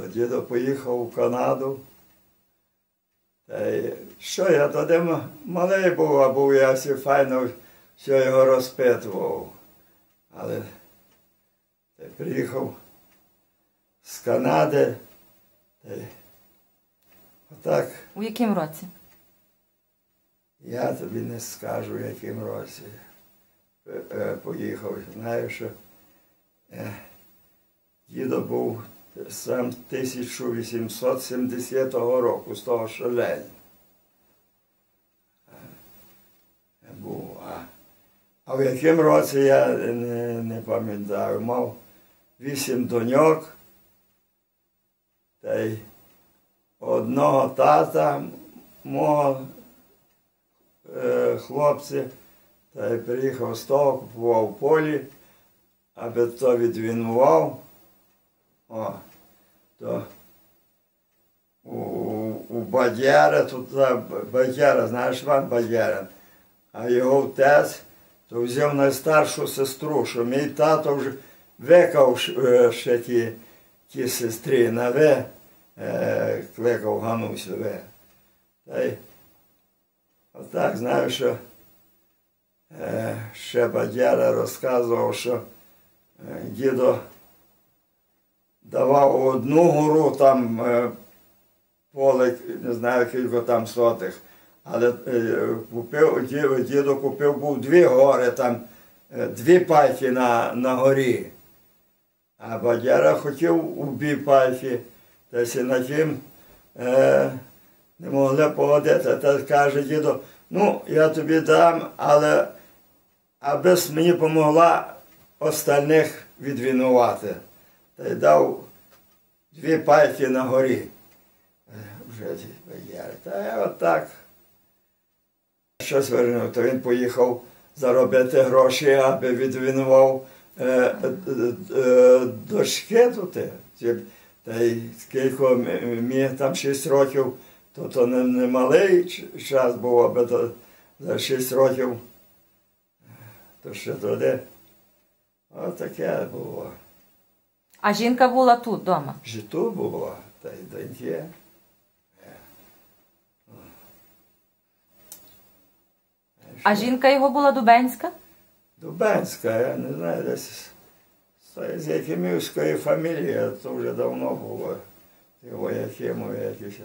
Дідо поїхав у Канаду. Та й що я тоді малий був, а був я всі файно все його розпитував. Але та й приїхав з Канади. Та й отак У якому році? я тобі не скажу, в яким році е, е, поїхав. Знаю, що е, дідо був сам 1870 року, з того що. Е. А, в якому році я не, не пам'ятаю. Мав вісім доньок та й одного тата мого е, хлопці, та й приїхав з того, купував полі, аби то відвінував. О, то у, у Бадяра, тут Бадяра, знаєш Іван Бадярин, а його отець то взяв найстаршу сестру, що мій тато вже викав е, ще ті, ті сестри на Ви, е, кликав Ганусю Ви. Та й Отак, знаю, що е, ще Бадяра розказував, що е, дідо давав одну гору там е, поле, не знаю, кілько там сотих, але е, купив, дідо купив був дві гори, там е, дві пайки на, на горі. А Бадяра хотів у дві пайки, та сі на тім е, не могли погодити. Та каже дідо, ну, я тобі дам, але аби мені помогла остальних відвінувати. Та й дав дві пайки на горі. Е, Вже ті. Та я отак. Щось вернув, то він поїхав заробити гроші, аби відвінував е, е, е, дочки тут. Та й скільки м- мені там 6 років, то то не, не малий час був, аби то за 6 років. То ще туди. Отаке було. А жінка була тут вдома. Жито було, та й доньки. А жінка його була дубенська? Дубенська, я не знаю, десь з- Якимівської фамілії, то вже давно було. Ті воякимові якісь,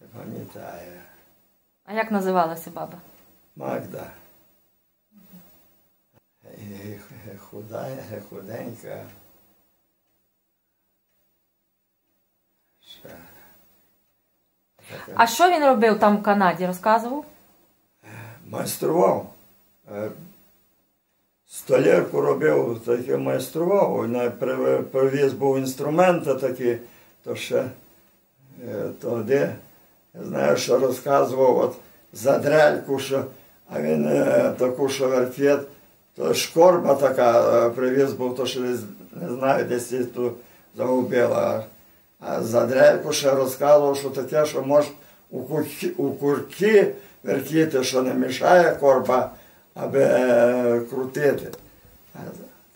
не пам'ятаю. А як називалася баба? Магда. І Худа, худенька. Ще. Така. А що він робив там в Канаді? Розказував? майстрував. Е, Столярку робив, таке майстрував. Привіз був інструменти такі, то ще е, тоді, я знаю, що розказував от за дрельку, що, а він е, таку, що вертєт, то шкорба така е, привіз був, то що не знаю, десь ту загубила. А за дрельку ще розказував, що таке, що може у курки, у курки вертіти, що не мішає корба, аби е, крутити. А,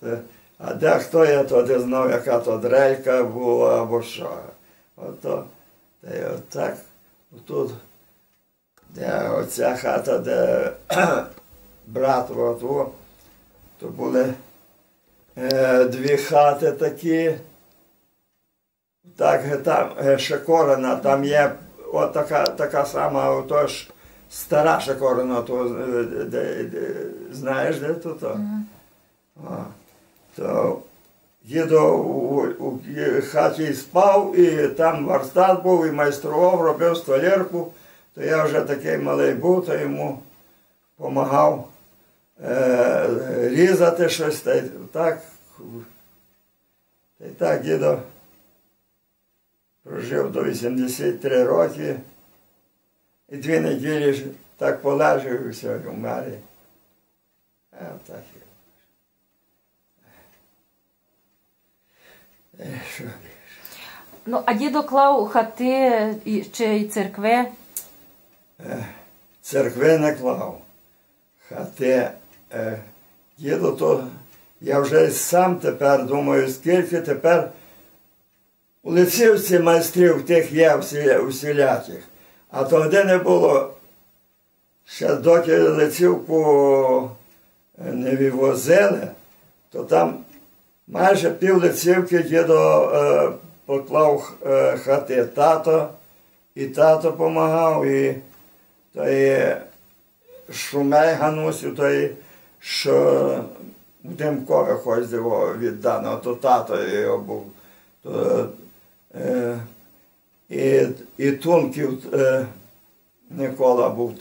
то- А дехто я тоді знав, яка то дрелька була або що. Ото, та й отак, тут, де оця хата, де брат от, то були е, дві хати такі. Так, е, там е, Шикорина, там є от така, така сама, ото ж стара Шикорина, то, е, де, де, знаєш, де то? то? А, то дідо у, у хаті спав, і там варстат був, і майстрував, робив столярку, то я вже такий малий був, то йому допомагав е, різати щось, та й так, та й так дідо прожив до 83 роки. І дві неділі так полежав і все, і вмер. А так. і- Е, Що? Ну, а дідо клав хати і- чи й церкви. Церкви не клав. Хати. Е, діду то я вже сам тепер думаю, скільки тепер лицівці майстрів тих є усіляких. А тоді не було. Ще доки лицівку е, не вивозили, то там майже пів лицівки дідо е, поклав е, хати тато, і тато допомагав, і той Шумей Ганусю, той, що в Демкові ходив віддано, то тато його був. То, е, і, і Тунків е, Микола був,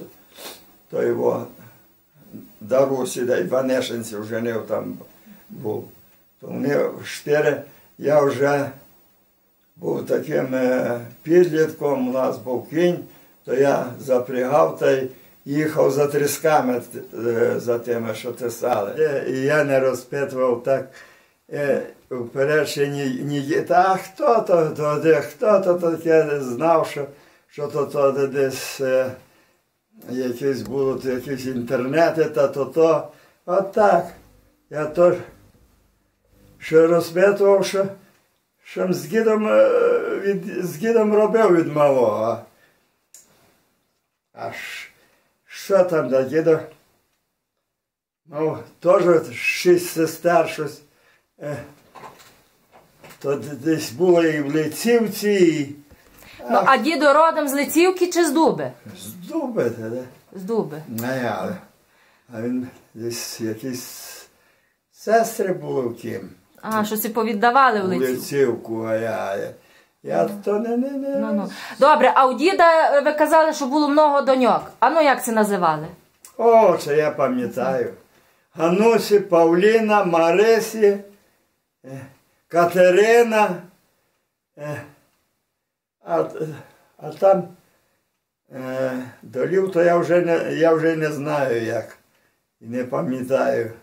то, його Дарусі, да й Ванешинців женив там був. То вони чотири, я вже був таким е, підлітком, у нас був кінь, то я запрягав та й їхав за трісками е, за тими, що тисали. Е, І я не розпитував так. Е, Вперед ще ні, ні та хто то, то де, хто то таке знав, що, що то, то де десь е, якісь будуть якісь інтернети, та то то. От так. Я теж що розпитував, що, що з гідом, е, від, з гідом робив від малого. А що там до діда? Ну, теж шість сестер щось. Е, то десь було і в лицівці, і Ну, а дідо родом з Лицівки чи з Дуби? з дуби, та, да? З Дуби. Не, але. А він десь якісь сестри були в тім. А, що си повіддавали в Лицівку. лицівку, а я. Я, я то не, не, не. Ну, ну. Добре, а у діда е, ви казали, що було много доньок. А ну як це називали? О, це я пам'ятаю. Ганусі, Павліна, Марисі, Катерина. е, А, а там е, долів, то я вже не, я вже не знаю як. І не пам'ятаю.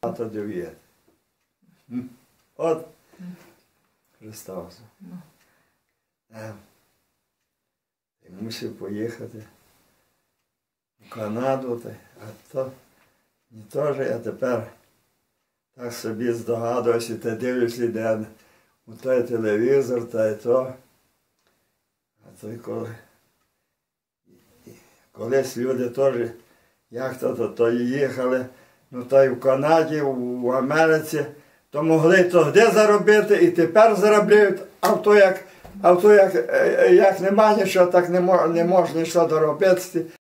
А то дев'ять. От Христос. Е, і мусив поїхати в Канаду, а то не то ж я тепер так собі здогадуюся, та дивлюся, де у той телевізор, та й то. А то коли. Колись люди теж, як то, то, то їхали, ну то й в Канаді, в, Америці, то могли то де заробити і тепер заробляють, а то як, а то як, е, як нема нічого, так не можна нічого доробити.